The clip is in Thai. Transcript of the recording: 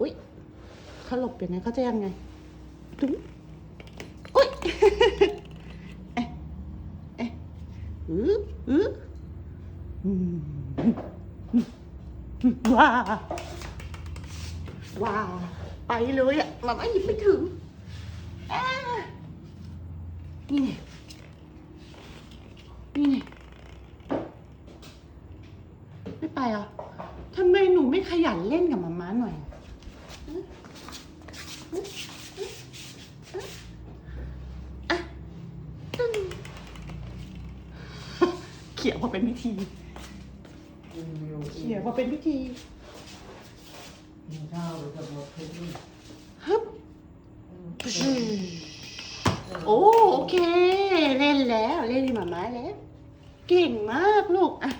อุ้ยเขาหลบยังไงเขาจะยังไงตุ้งอุ้ยเอ๊ะเอ๊ะอืออืออืมว้าว้าไปเลยอะมาไม่หยิบไม่ถึงนี่ไงนี่ไงไม่ไปอะทำไมหนูไม่ขยันเล่นกับมาม่าหน่ึ้งเขี่ยพอเป็นพิธีเขี่ยพอเป็นพิธีฮึบโอ้โอเค เล่นแล้ว เล่นดีหมาไม้แล้ว เก่งมากลูกอะ